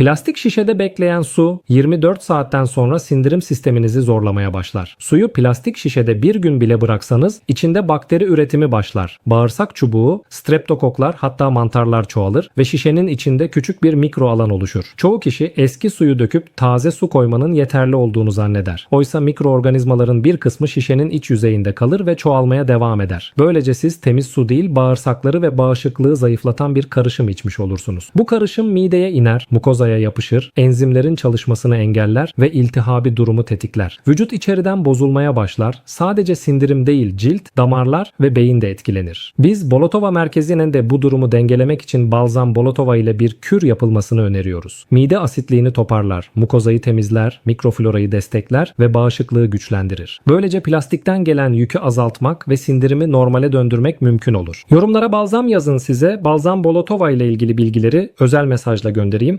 Plastik şişede bekleyen su 24 saatten sonra sindirim sisteminizi zorlamaya başlar. Suyu plastik şişede bir gün bile bıraksanız içinde bakteri üretimi başlar. Bağırsak çubuğu, streptokoklar hatta mantarlar çoğalır ve şişenin içinde küçük bir mikro alan oluşur. Çoğu kişi eski suyu döküp taze su koymanın yeterli olduğunu zanneder. Oysa mikroorganizmaların bir kısmı şişenin iç yüzeyinde kalır ve çoğalmaya devam eder. Böylece siz temiz su değil bağırsakları ve bağışıklığı zayıflatan bir karışım içmiş olursunuz. Bu karışım mideye iner, mukozaya yapışır, enzimlerin çalışmasını engeller ve iltihabi durumu tetikler. Vücut içeriden bozulmaya başlar. Sadece sindirim değil cilt, damarlar ve beyin de etkilenir. Biz Bolotova merkezine de bu durumu dengelemek için balzam Bolotova ile bir kür yapılmasını öneriyoruz. Mide asitliğini toparlar, mukozayı temizler, mikroflorayı destekler ve bağışıklığı güçlendirir. Böylece plastikten gelen yükü azaltmak ve sindirimi normale döndürmek mümkün olur. Yorumlara balzam yazın size. Balzam Bolotova ile ilgili bilgileri özel mesajla göndereyim.